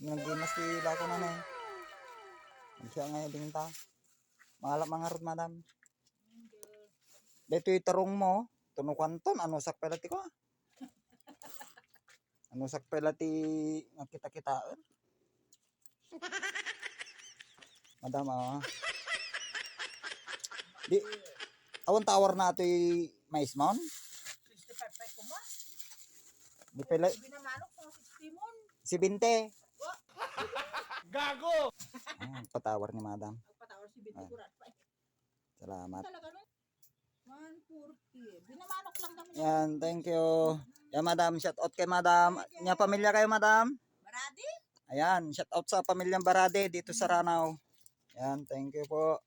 Nagdimas ti lako na na eh. Siya ngayon binta. Malap mga rod madam. Dito yung tarong mo. Tunukan ton. Ano sak pala ti ko? ah? Ano sak pala ti nga kita-kitaan? Madam ah. Di, awan tawar na ito mais mon? 65 pa ko mo. Di pala, Binamanok sa 60 mon. si Binte. Gago! Ah, patawar ni madam. Nagpatawar si Binti Ah. Kurat pa. eh. Salamat. Talaga no? 140. Binamanok lang kami. Yan, thank you. Yan, madam. Shout out kay madam. Nya pamilya kayo, madam? Baradi? Ayan, shout out sa pamilyang Barade dito sa Ranao. Yan, thank you po.